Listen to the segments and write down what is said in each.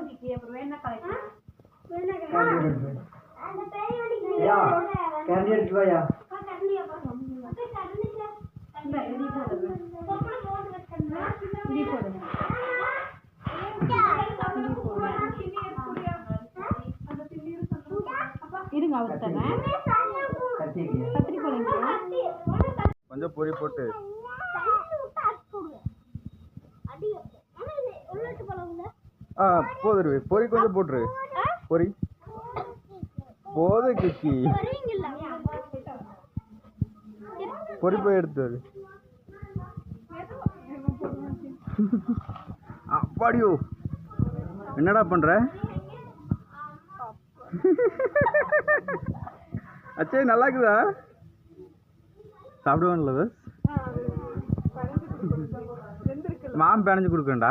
ஊத்திக்கு அப்புறம் வேணா கலக்கலாம் எடுத்து வாயா. போடுங்க இருங்க அவர் தரேன் கத்திக்கியா கத்திரி போடுங்க கொஞ்சம் பொரி போட்டு. ஆ போதுரு பொரி கொஞ்சம் போட்டுரு. பொரி போது கிக்கி. பொரி போய் எடுத்து அப்பாடியோ. என்னடா பண்ற? அச்சே நல்லா இருக்குதா? சாப்பிடுவான்ல பஸ் மாம் பிணைஞ்சு கொடுக்குறேன்டா.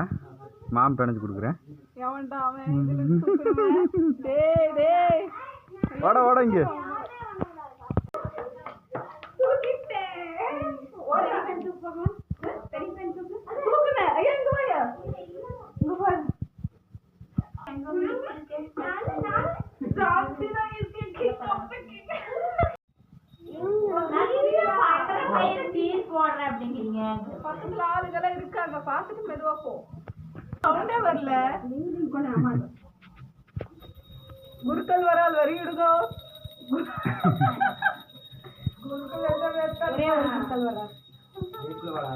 மாம் பிணைஞ்சு கொடுக்குறேன். எவன்டா அவன். டேய் டேய். வாடா வாடா இங்க. பக்கத்துல ஆளுங்கெல்லாம் இருக்காங்க. பாத்துட்டு மெதுவா போ. சவுண்டே வரல. குருக்கள் வராது வரி விடுங்கோ குருக்கள் எல்லாம் வேர்க்காது. வீட்டுல வாடா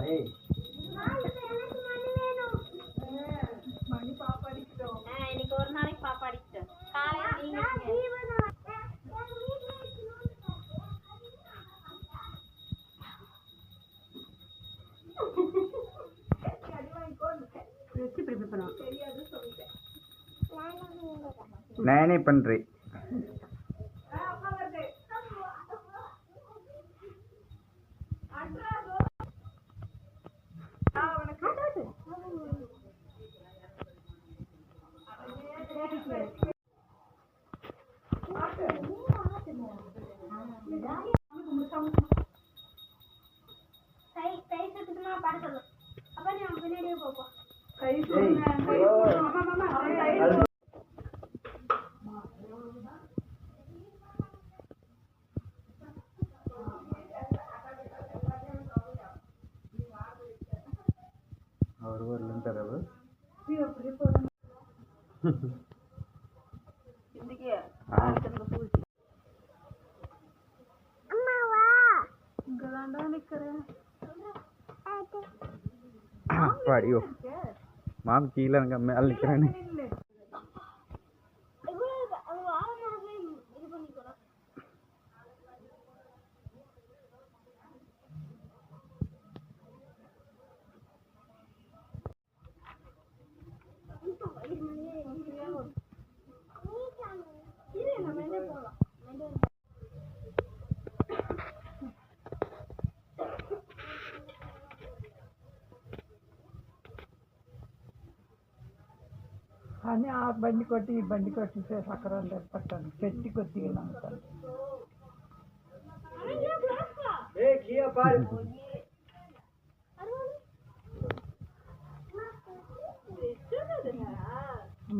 நானே பண்ணுறேன் கை கை சுத்தமா பாட சொல்லு அப்ப நீ அவன் பின்னாடியே போப்போம் கை சொல்லுங்க கை சொல்லுங்க. ஆமா, ஆமா, ஆமா. கை சொல்லுங்க. அவர் வரலன்ட்டார் அவர் இன்னைக்கு ஆ. இங்கதான்டா நிக்கிறேன் அப்பாடியோ மாம் கீழே மேலே நிற்கிறேன்னு అని ఆ బండి కొట్టి ఈ బండి కొట్టి సక్కర పట్టాను పెట్టి కొద్దిగా నమ్ముతాను ஏய் கியா பாரு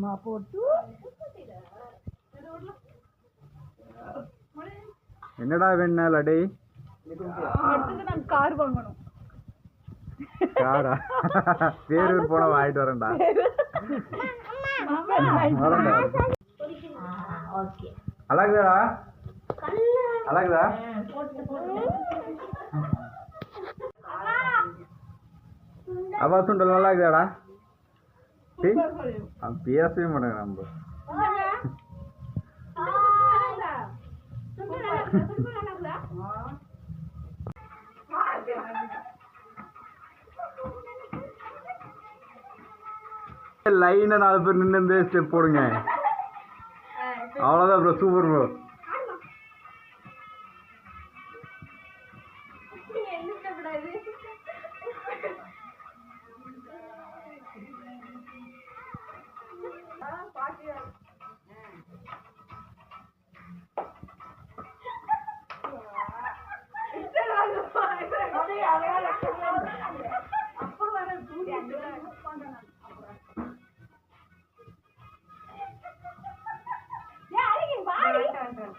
మా పొట్టు என்னடா வேணால் அடே அடுத்தது நான் கார் வாங்கணும் காரா பேரூர் போன வாங்கிட்டு வரேன்டா அழகுதாடா? அழகுதா? அவா சுண்டல் நல்லா இருக்குதாடா? பேசவே மாட்டேங்க நம்ம. லைனா நாலு பேர் நின்று ஸ்டெப் போடுங்க. அவ்வளோதான் ப்ரோ சூப்பர் ப்ரோ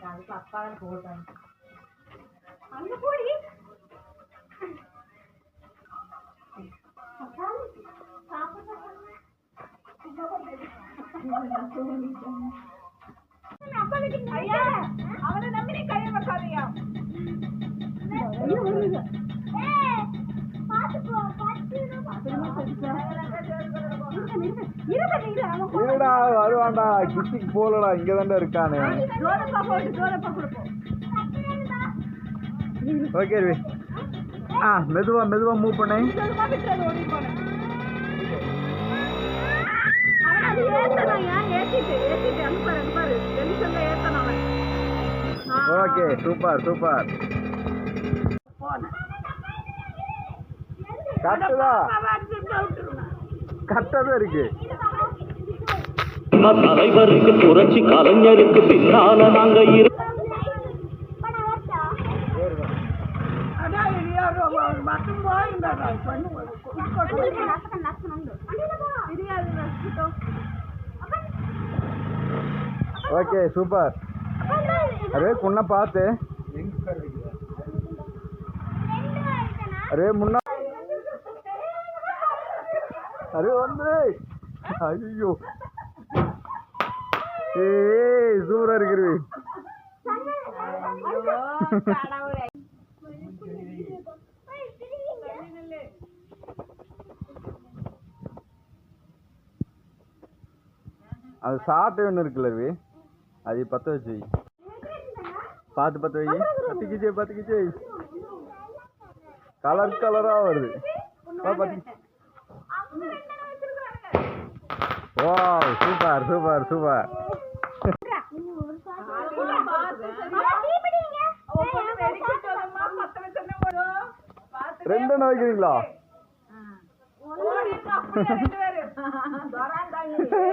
కాదు పప్పాల బోట్ అంటే అన్నపూడి ಅವನ ನಂಬಿನೇ ಕರೆಯಬೇಕಾದ್ಯಾ இருடா வருவான்டா கிச்சிக்கு போகலடா இங்கே தான்டா இருக்கானு ஓகே ரவி ஆ மெதுவா மெதுவா மூவ் பண்ணு. ஓகே சூப்பர் சூப்பர் போனேன். கரெக்டுதா கரெக்டாக தான் இருக்கு. நம்ம தலைவருக்கு புரட்சி கலைஞருக்கு பின்னால நாங்க இரு அதான் இது மட்டும் போயிருந்தா பண்ணு தெரியாது ரசிக்கிட்டோம் ஓகே சூப்பர் అరే కున్న పాతే అరే మున్న అరే வந்து ஐயோ ஏய் சூப்பரா இருக்கிறது. அது சாப்பிட்டு ஒன்று இருக்குல்ல ரவி. அது பற்ற வச்சு பார்த்து பற்ற வை. பத்துக்கிச்சே பத்துக்கிச்சே கலர் கலராக வருது. வா, பத்து ஓ சூப்பர் சூப்பர் சூப்பர் ரெண்டு வைக்கிறீங்களா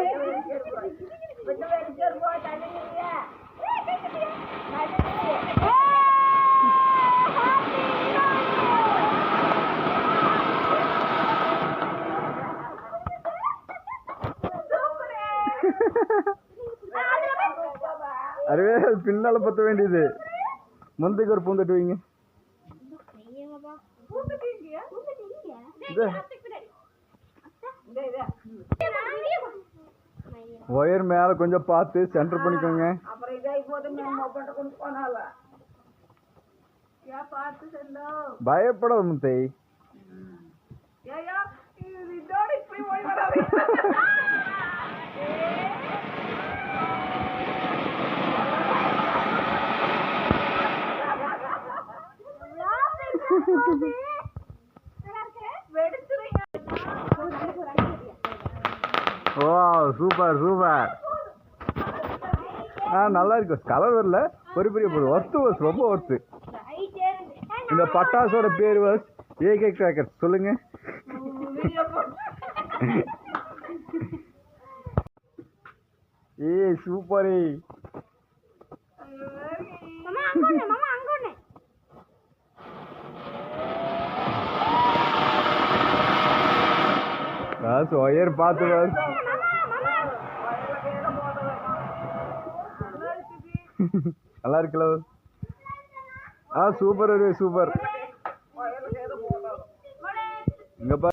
அருவே அது பின்னால பத்த வேண்டியது. முந்தைக்கு ஒரு பூந்தட்டு வைங்க. ஒயர் மேல கொஞ்சம் பார்த்து சென்டர் பண்ணிக்கோங்க. பயப்படாத முத்தை. இதோட இப்படி ஓ சூப்பர் சூப்பர். ஆ நல்லா இருக்கு. கலர் வரல. பெரிய பெரிய பொருள் ஒர்த்து வஸ் ரொம்ப ஒர்த்து இந்த பட்டாசோட பேர் வஸ் ஏகே கிராக்கர் சொல்லுங்க. ஏ ஏய் சூப்பரே மாமா அங்க ஒண்ணு மாமா அங்க ஒண்ணு பஸ் ஒயர் பார்த்து நல்லா இருக்குல்ல? ஆ சூப்பர் சூப்பர் இங்க பா